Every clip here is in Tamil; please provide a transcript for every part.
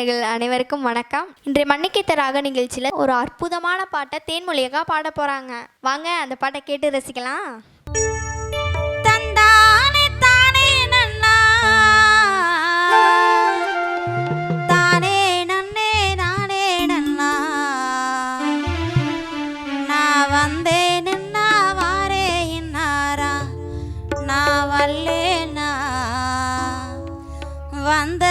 நேயர்கள் அனைவருக்கும் வணக்கம். இன்றைய மன்னிக்கைத்த ராக நிகழ்ச்சியில் ஒரு அற்புதமான பாட்டை தேன்மொழியாக பாட போறாங்க. வாங்க அந்த பாட்டை கேட்டு ரசிக்கலாம். வந்தேன்னா வல்லேனா வந்த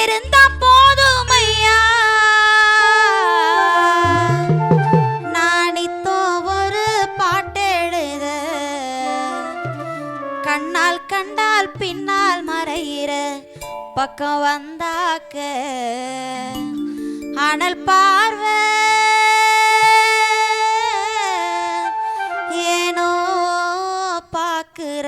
இருந்தா போதும் ஐயா நானித்தோ ஒரு பாட்டெழுத கண்ணால் கண்டால் பின்னால் மறையிற பக்கம் வந்தாக்க அனல் பார்வை ஏனோ பார்க்கிற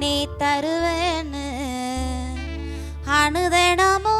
நீ தருவேன்னு அனுதனமும்